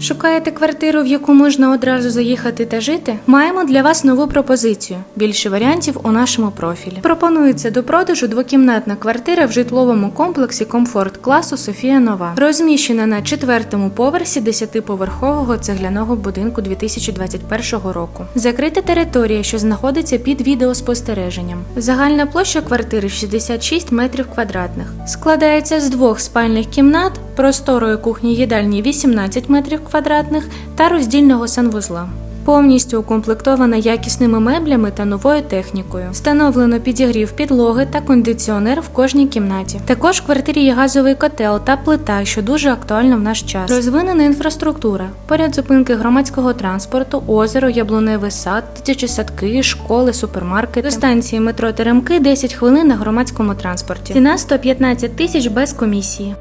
Шукаєте квартиру, в яку можна одразу заїхати та жити? Маємо для вас нову пропозицію. Більше варіантів у нашому профілі. Пропонується до продажу двокімнатна квартира в житловому комплексі комфорт класу Софія Нова, розміщена на четвертому поверсі 10-поверхового цегляного будинку 2021 року. Закрита територія, що знаходиться під відеоспостереженням. Загальна площа квартири 66 метрів квадратних. Складається з двох спальних кімнат, просторої кухні їдальні 18 метрів квадратних та роздільного санвузла. Повністю укомплектована якісними меблями та новою технікою. Встановлено підігрів підлоги та кондиціонер в кожній кімнаті. Також в квартирі є газовий котел та плита, що дуже актуально в наш час. Розвинена інфраструктура. Поряд зупинки громадського транспорту, озеро, яблуневий сад, дитячі садки, школи, супермаркети. До станції метро Теремки 10 хвилин на громадському транспорті. Ціна 115 тисяч без комісії.